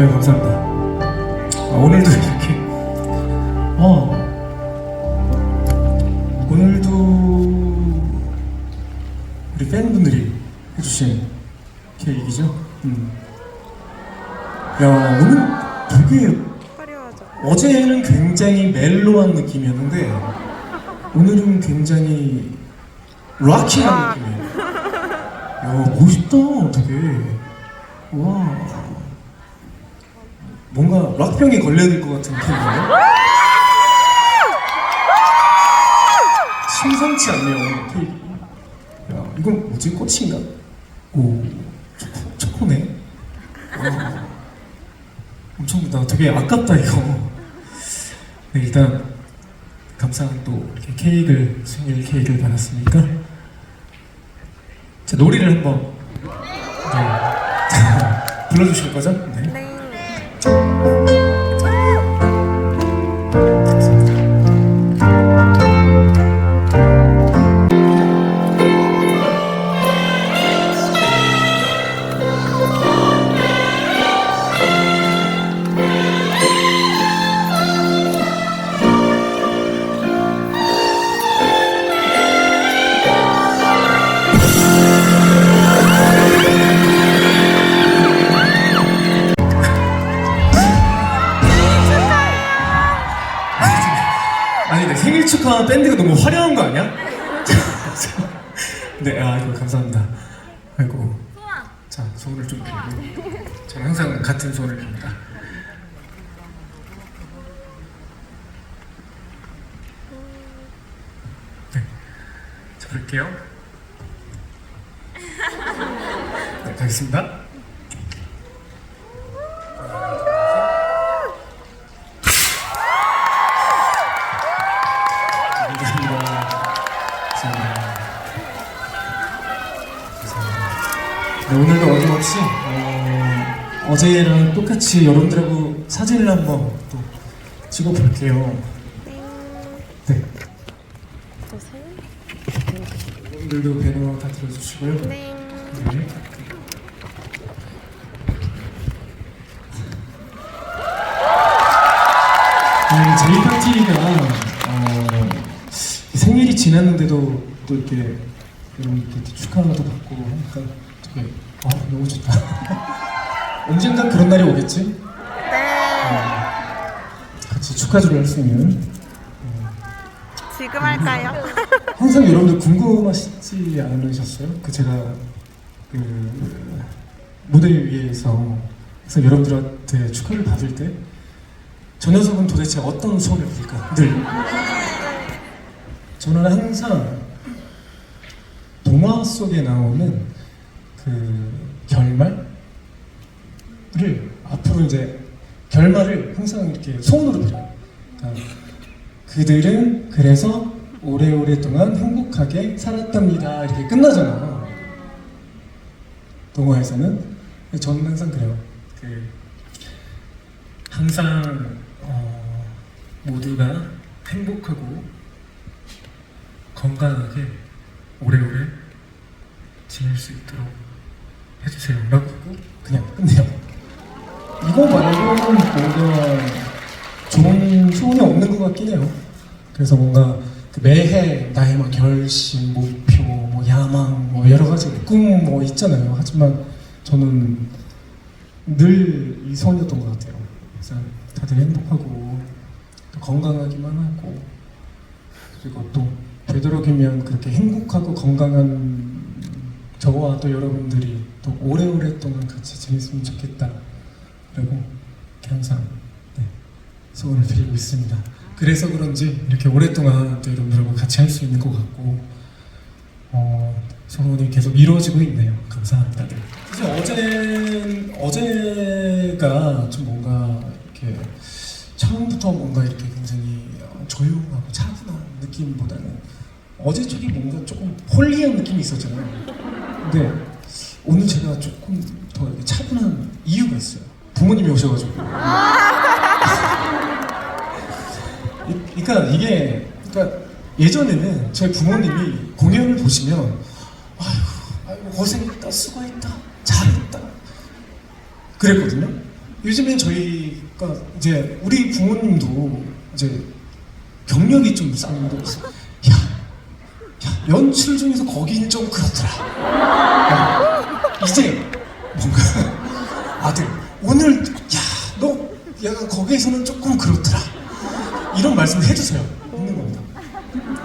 네, 감사합니다. 아, 오늘도 이렇게, 어, 오늘도 우리 팬분들이 해주신 케이크죠. 음. 야, 오늘 되게. 어제는 굉장히 멜로한 느낌이었는데 오늘은 굉장히 락키한 느낌이에요. 야 멋있다 되게 와 뭔가 락병에 걸려야 될 것 같은 느낌인데 심상치 않네요 케이크. 야 이건 뭐지 꽃인가? 오 초코, 초코네. 와. 엄청 나 되게 아깝다 이거. 네, 일단 감사한 또 이렇게 케이크를 생일 케이크를 받았으니까 자 놀이를 한번 네. 불러주실 거죠? 네. 네. 아 생일 축하 밴드가 너무 화려한 거 아니야? 네, 아 이거 감사합니다. 아이고. 자 손을 좀 빌고 저는 항상 같은 손을 빕니다. 네, 자 볼게요. 네, 가겠습니다. 네, 오늘도 어김없이 어, 어제랑 똑같이 여러분들하고 사진을 한번 또 찍어볼게요. 네. 여러분들도 배너 다 들어주시고요. 네. 네. 음, 저희 파티가 어, 생일이 지났는데도 또 이렇게 여러분께 축하도 받고 하니까 되게 아, 너무 좋다. 언젠가 그런 날이 오겠지? 네. 같이 축하주를 할수 있는 지금 할까요? 항상 여러분들 궁금하시지 않으셨어요? 그 제가 그 무대 위에서 그래서 여러분들한테 축하를 받을 때 저 녀석은 도대체 어떤 소원을 빌까? 늘 저는 항상 동화 속에 나오는 그 결말을 앞으로 이제 결말을 항상 이렇게 소원으로 빌어요. 그러니까 그들은 그래서 오래오래 동안 행복하게 살았답니다. 이렇게 끝나잖아요. 동화에서는. 저는 항상 그래요. 그 항상 어, 모두가 행복하고 건강하게 오래오래 지낼 수 있도록 해주세요. 라고 하고 그냥 끝내요. 이거 말고는 뭔가 좋은 소원이 없는 것 같긴 해요. 그래서 뭔가 그 매해 나의 막 결심, 목표, 뭐 야망, 뭐 여러 가지 꿈 뭐 있잖아요. 하지만 저는 늘 이 소원이었던 것 같아요. 그래서 다들 행복하고 또 건강하기만 하고 그리고 또 되도록이면 그렇게 행복하고 건강한 저와 또 여러분들이 또 오래오래 동안 같이 지냈으면 좋겠다. 라고 이렇게 항상 네, 소원을 드리고 있습니다. 그래서 그런지 이렇게 오랫동안 또 여러분들하고 같이 할 수 있는 것 같고 어, 소원이 계속 이루어지고 있네요. 감사합니다. 네. 사실 어제 어제가 좀 뭔가 이렇게 처음부터 뭔가 이렇게 굉장히 어, 조용하고 차분한 느낌보다는 어제 쪽이 뭔가 조금 홀리한 느낌이 있었잖아요. 근데 오늘 제가 조금 더 이렇게 차분한 이유가 있어요. 부모님이 오셔가지고. 이- 그러니까 이게 그러니까 예전에는 저희 부모님이 공연을 보시면 아이고, 아이고 고생했다 수고했다 잘했다 그랬거든요. 요즘엔 저희가 이제 우리 부모님도 이제 경력이 좀 있어. 야, 야, 연출 중에서 거기는 좀 그렇더라. 야, 이제 뭔가 아들 오늘 야, 너 약간 거기에서는 조금 그렇더라. 이런 말씀 해주세요. 있는 겁니다.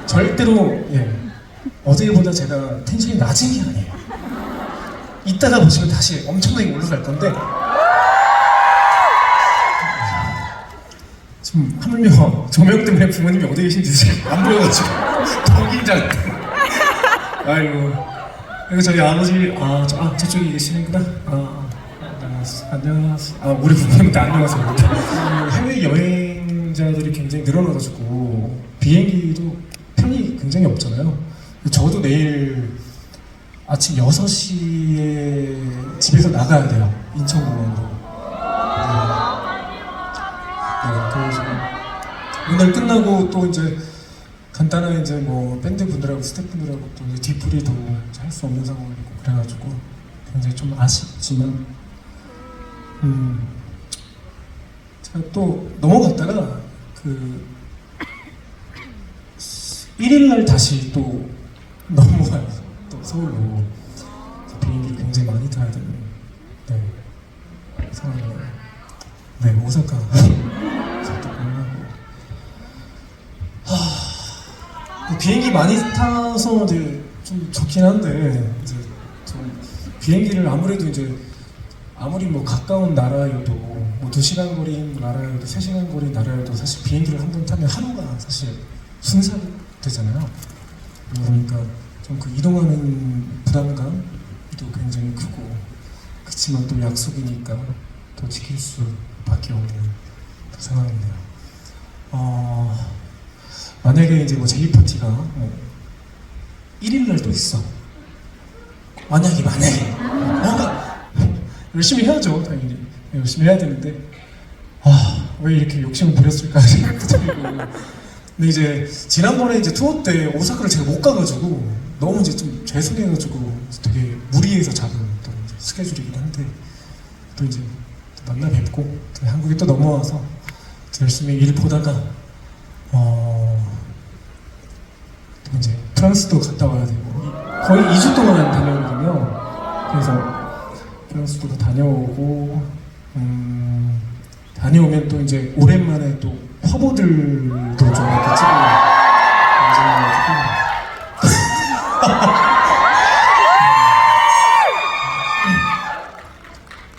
절대로 예, 어제보다 제가 텐션이 낮은 게 아니에요. 이따가 보시면 다시 엄청나게 올라갈 건데 지금 하물며 조명 때문에 부모님이 어디 계신지 지금 안 보여가지고 더 긴장. 아이고. 그리고 저희 아버지 아, 저, 아 저쪽에 계시는구나. 아, 아, 안녕하세요. 아 우리 부모님도 안녕하세요. 그 해외 여행자들이 굉장히 늘어나가지고 비행기도 편이 굉장히 없잖아요. 저도 내일 아침 6시에 집에서 나가야 돼요. 인천공항으로. 네, 그래서 오늘 끝나고 또 이제 간단한 이제 뭐 밴드 분들하고 스태프 분들하고 또 이제 뒤풀이도 할 수 없는 상황이고 그래가지고 굉장히 좀 아쉽지만 음 제가 또 넘어갔다가 그 1일날 다시 또 넘어와요. 또 서울로. 비행기를 굉장히 많이 타야 되는 네 상황이에요. 네 오사카 또 공연하고 하, 비행기 많이 타서 이제 좀 좋긴 한데 이제 좀 비행기를 아무래도 이제 아무리 뭐 가까운 나라여도 뭐두 시간 거리인 나라여도 세 시간 거리 나라여도 사실 비행기를 한 번 타면 하루가 사실 순삭 되잖아요. 그러니까 좀 그 이동하는 부담감도 굉장히 크고 그렇지만 또 약속이니까 또 지킬 수밖에 없는 그 상황이네요. 어, 만약에 이제 뭐 제이 파티가 뭐 1일 날도 있어. 만약에 만약에. 뭔가 열심히 해야죠 당연히. 열심히 해야 되는데. 아 왜 이렇게 욕심을 부렸을까 생각도 들고. 근데 이제 지난번에 이제 투어 때 오사카를 제가 못 가가지고 너무 이제 좀 죄송해가지고 되게 무리해서 잡은 또 스케줄이긴 한데 또 이제 또 만나 뵙고 또 한국에 또 넘어와서 또 열심히 일 보다가 어 프랑스도 갔다 와야 되고 이- 거의 2주 동안 다녀오거든요. 그래서 프랑스도 다녀오고 음, 다녀오면 또 이제 오랜만에 또 화보들도 좀 이렇게 찍을 예정이가지고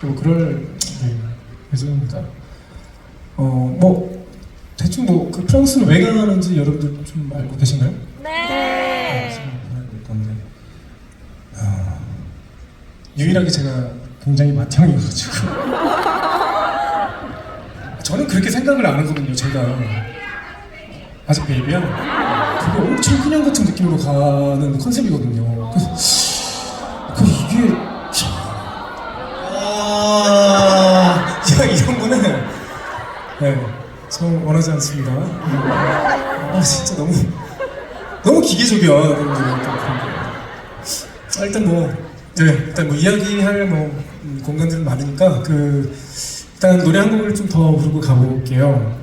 또 그럴 네, 예정입니다. 어뭐 대충 뭐 그 프랑스는 왜 가는지 여러분들 좀 알고 계신가요? 네. 될 건데 아, 유일하게 제가 굉장히 맏형이어가지고. 저는 그렇게 생각을 안 하거든요 제가. 아직 베이비야? 그게 엄청 그냥 같은 느낌으로 가는 컨셉이거든요. 그래서 그 이게 참... 아, 야 이런 거는. 네, 저 원하지 않습니다. 아 진짜 너무 너무 기계적이야 일단 뭐 네, 일단 뭐 이야기할 뭐 음, 공간들은 많으니까 그 일단 노래 한 곡을 좀 더 부르고 가볼게요.